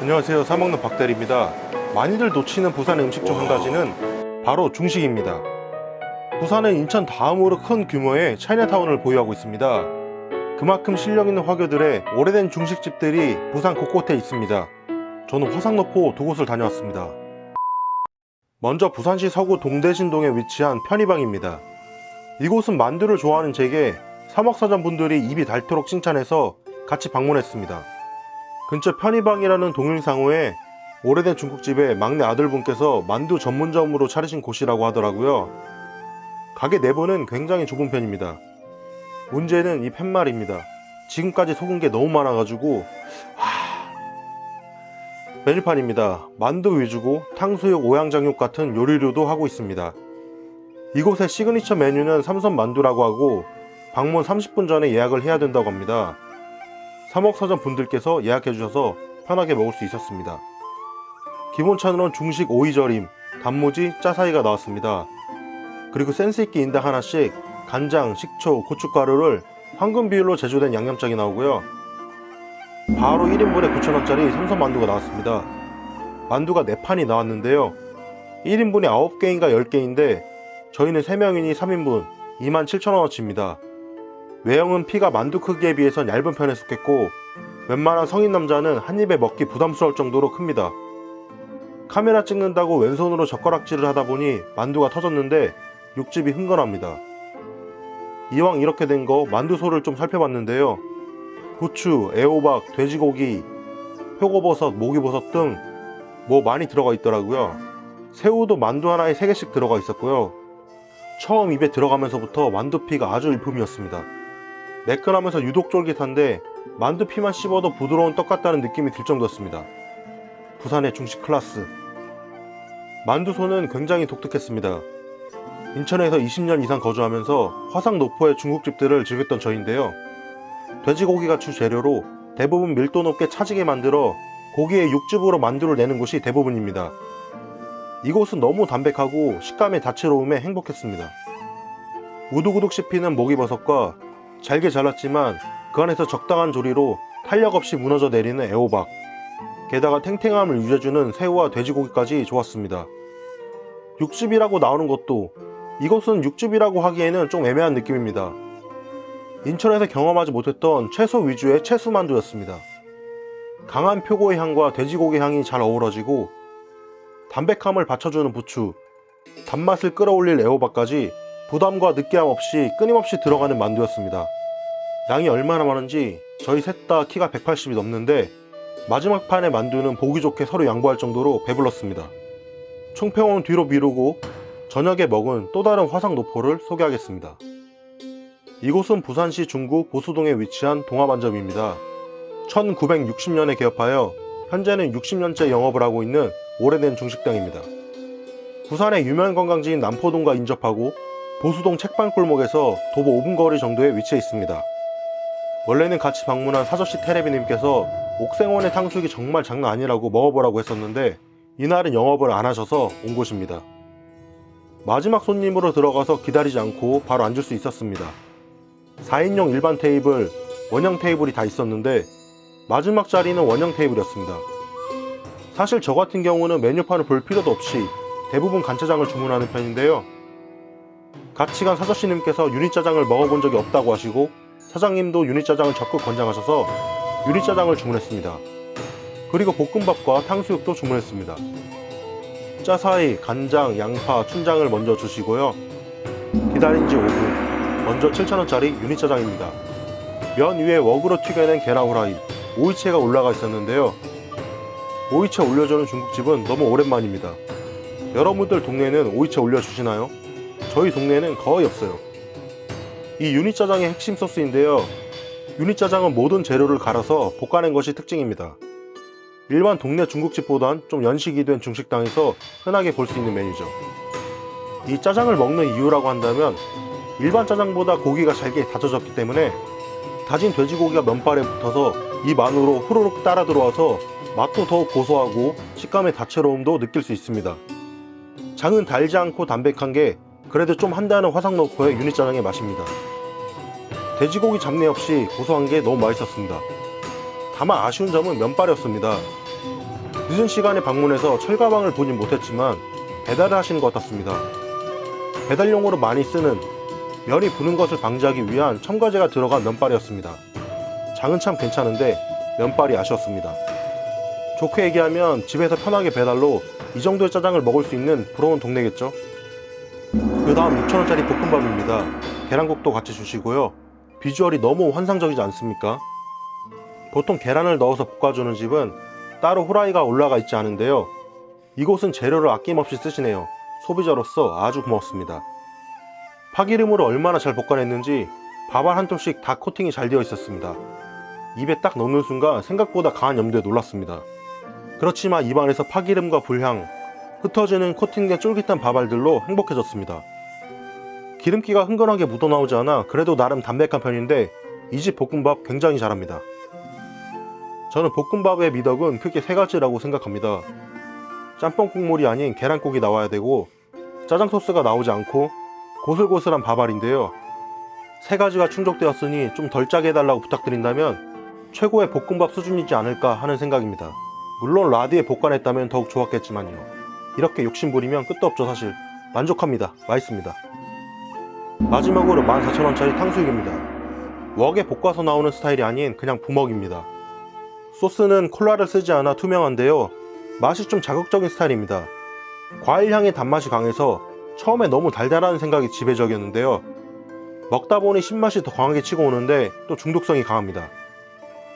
안녕하세요. 사먹는 박대리입니다. 많이들 놓치는 부산의 음식 중 한 가지는 바로 중식입니다. 부산은 인천 다음으로 큰 규모의 차이나타운을 보유하고 있습니다. 그만큼 실력 있는 화교들의 오래된 중식집들이 부산 곳곳에 있습니다. 저는 화상노포 두 곳을 다녀왔습니다. 먼저 부산시 서구 동대신동에 위치한 편의방입니다. 이곳은 만두를 좋아하는 제게 사먹사전 분들이 입이 닳도록 칭찬해서 같이 방문했습니다. 근처 편의방이라는 동일상호에 오래된 중국집의 막내 아들분께서 만두 전문점으로 차리신 곳이라고 하더라고요. 가게 내부는 굉장히 좁은 편입니다. 문제는 이 팻말입니다. 지금까지 속은 게 너무 많아가지고 하... 메뉴판입니다. 만두 위주고 탕수육, 오양장육 같은 요리류도 하고 있습니다. 이곳의 시그니처 메뉴는 삼선 만두라고 하고 방문 30분 전에 예약을 해야 된다고 합니다. 사먹사전 분들께서 예약해 주셔서 편하게 먹을 수 있었습니다. 기본찬으로는 중식 오이절임, 단무지, 짜사이가 나왔습니다. 그리고 센스있게 인당 하나씩 간장, 식초, 고춧가루를 황금 비율로 제조된 양념장이 나오고요. 바로 1인분에 9,000원짜리 삼선 만두가 나왔습니다. 만두가 4판이 나왔는데요. 1인분이 9개인가 10개인데 저희는 3명이니 3인분 27,000원어치입니다. 외형은 피가 만두 크기에 비해선 얇은 편에 속했고 웬만한 성인 남자는 한 입에 먹기 부담스러울 정도로 큽니다. 카메라 찍는다고 왼손으로 젓가락질을 하다 보니 만두가 터졌는데 육즙이 흥건합니다. 이왕 이렇게 된 거 만두소를 좀 살펴봤는데요. 부추, 애호박, 돼지고기, 표고버섯, 모기버섯 등 뭐 많이 들어가 있더라고요. 새우도 만두 하나에 3개씩 들어가 있었고요. 처음 입에 들어가면서부터 만두피가 아주 일품이었습니다. 매끈하면서 유독 쫄깃한데 만두피만 씹어도 부드러운 떡 같다는 느낌이 들 정도였습니다. 부산의 중식 클라스. 만두소는 굉장히 독특했습니다. 인천에서 20년 이상 거주하면서 화상 노포의 중국집들을 즐겼던 저인데요. 돼지고기가 주 재료로 대부분 밀도 높게 차지게 만들어 고기에 육즙으로 만두를 내는 곳이 대부분입니다. 이곳은 너무 담백하고 식감의 다채로움에 행복했습니다. 우두구둑 씹히는 목이버섯과 잘게 잘랐지만 그 안에서 적당한 조리로 탄력 없이 무너져 내리는 애호박, 게다가 탱탱함을 유지해주는 새우와 돼지고기까지 좋았습니다. 육즙이라고 나오는 것도 이것은 육즙이라고 하기에는 좀 애매한 느낌입니다. 인천에서 경험하지 못했던 채소 위주의 채소 만두였습니다. 강한 표고의 향과 돼지고기 향이 잘 어우러지고 담백함을 받쳐주는 부추, 단맛을 끌어올릴 애호박까지 부담과 느끼함 없이 끊임없이 들어가는 만두였습니다. 양이 얼마나 많은지 저희 셋 다 키가 180이 넘는데 마지막 판의 만두는 보기 좋게 서로 양보할 정도로 배불렀습니다. 총평은 뒤로 미루고 저녁에 먹은 또 다른 화상 노포를 소개하겠습니다. 이곳은 부산시 중구 보수동에 위치한 동화반점입니다. 1960년에 개업하여 현재는 60년째 영업을 하고 있는 오래된 중식당입니다. 부산의 유명 관광지인 남포동과 인접하고 보수동 책방 골목에서 도보 5분 거리 정도에 위치해 있습니다. 원래는 같이 방문한 사저씨 테레비님께서 옥생원의 탕수육이 정말 장난 아니라고 먹어보라고 했었는데 이날은 영업을 안 하셔서 온 곳입니다. 마지막 손님으로 들어가서 기다리지 않고 바로 앉을 수 있었습니다. 4인용 일반 테이블, 원형 테이블이 다 있었는데 마지막 자리는 원형 테이블이었습니다. 사실 저 같은 경우는 메뉴판을 볼 필요도 없이 대부분 간짜장을 주문하는 편인데요. 같이 간 사저씨님께서 유니짜장을 먹어본 적이 없다고 하시고 사장님도 유니짜장을 적극 권장하셔서 유니짜장을 주문했습니다. 그리고 볶음밥과 탕수육도 주문했습니다. 짜사이, 간장, 양파, 춘장을 먼저 주시고요. 기다린 지 5분. 먼저 7,000원짜리 유니짜장입니다. 면 위에 웍으로 튀겨낸 계란 후라이, 오이채가 올라가 있었는데요. 오이채 올려주는 중국집은 너무 오랜만입니다. 여러분들 동네는 오이채 올려주시나요? 저희 동네는 거의 없어요. 이 유니짜장의 핵심 소스인데요. 유니짜장은 모든 재료를 갈아서 볶아낸 것이 특징입니다. 일반 동네 중국집보단 좀 연식이 된 중식당에서 흔하게 볼 수 있는 메뉴죠. 이 짜장을 먹는 이유라고 한다면 일반 짜장보다 고기가 잘게 다져졌기 때문에 다진 돼지고기가 면발에 붙어서 입 안으로 후루룩 따라 들어와서 맛도 더욱 고소하고 식감의 다채로움도 느낄 수 있습니다. 장은 달지 않고 담백한 게 그래도 좀 한다는 화상노포의 유니짜장의 맛입니다. 돼지고기 잡내 없이 고소한 게 너무 맛있었습니다. 다만 아쉬운 점은 면발이었습니다. 늦은 시간에 방문해서 철가방을 보진 못했지만 배달을 하시는 것 같았습니다. 배달용으로 많이 쓰는 면이 부는 것을 방지하기 위한 첨가제가 들어간 면발이었습니다. 장은 참 괜찮은데 면발이 아쉬웠습니다. 좋게 얘기하면 집에서 편하게 배달로 이 정도의 짜장을 먹을 수 있는 부러운 동네겠죠? 그 다음 6,000원짜리 볶음밥입니다. 계란국도 같이 주시고요. 비주얼이 너무 환상적이지 않습니까? 보통 계란을 넣어서 볶아주는 집은 따로 후라이가 올라가 있지 않은데요. 이곳은 재료를 아낌없이 쓰시네요. 소비자로서 아주 고맙습니다. 파기름으로 얼마나 잘 볶아냈는지 밥알 한 톨씩 다 코팅이 잘 되어 있었습니다. 입에 딱 넣는 순간 생각보다 강한 염도에 놀랐습니다. 그렇지만 입안에서 파기름과 불향, 흩어지는 코팅된 쫄깃한 밥알들로 행복해졌습니다. 기름기가 흥건하게 묻어나오지 않아 그래도 나름 담백한 편인데 이 집 볶음밥 굉장히 잘합니다. 저는 볶음밥의 미덕은 크게 세 가지라고 생각합니다. 짬뽕 국물이 아닌 계란국이 나와야 되고 짜장 소스가 나오지 않고 고슬고슬한 밥알인데요. 세 가지가 충족되었으니 좀 덜 짜게 해달라고 부탁드린다면 최고의 볶음밥 수준이지 않을까 하는 생각입니다. 물론 라디에 볶아냈다면 더욱 좋았겠지만요. 이렇게 욕심부리면 끝도 없죠 사실. 만족합니다. 맛있습니다. 마지막으로 14,000원짜리 탕수육입니다. 웍에 볶아서 나오는 스타일이 아닌 그냥 부먹입니다. 소스는 콜라를 쓰지 않아 투명한데요. 맛이 좀 자극적인 스타일입니다. 과일 향의 단맛이 강해서 처음에 너무 달달하는 생각이 지배적이었는데요. 먹다 보니 신맛이 더 강하게 치고 오는데 또 중독성이 강합니다.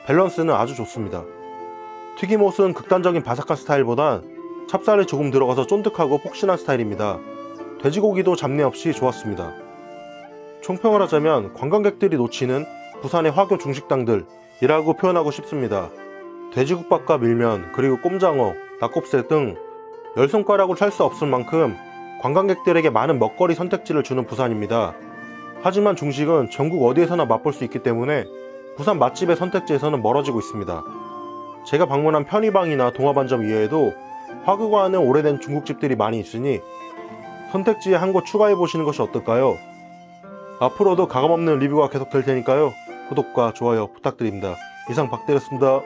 밸런스는 아주 좋습니다. 튀김옷은 극단적인 바삭한 스타일보단 찹쌀이 조금 들어가서 쫀득하고 폭신한 스타일입니다. 돼지고기도 잡내 없이 좋았습니다. 총평을 하자면 관광객들이 놓치는 부산의 화교 중식당들이라고 표현하고 싶습니다. 돼지국밥과 밀면, 그리고 꼼장어, 낙곱새 등 열 손가락으로 찰 수 없을 만큼 관광객들에게 많은 먹거리 선택지를 주는 부산입니다. 하지만 중식은 전국 어디에서나 맛볼 수 있기 때문에 부산 맛집의 선택지에서는 멀어지고 있습니다. 제가 방문한 편의방이나 동화반점 이외에도 화교가 하는 오래된 중국집들이 많이 있으니 선택지에 한 곳 추가해 보시는 것이 어떨까요? 앞으로도 가감없는 리뷰가 계속 될 테니까요. 구독과 좋아요 부탁드립니다. 이상 박대였습니다.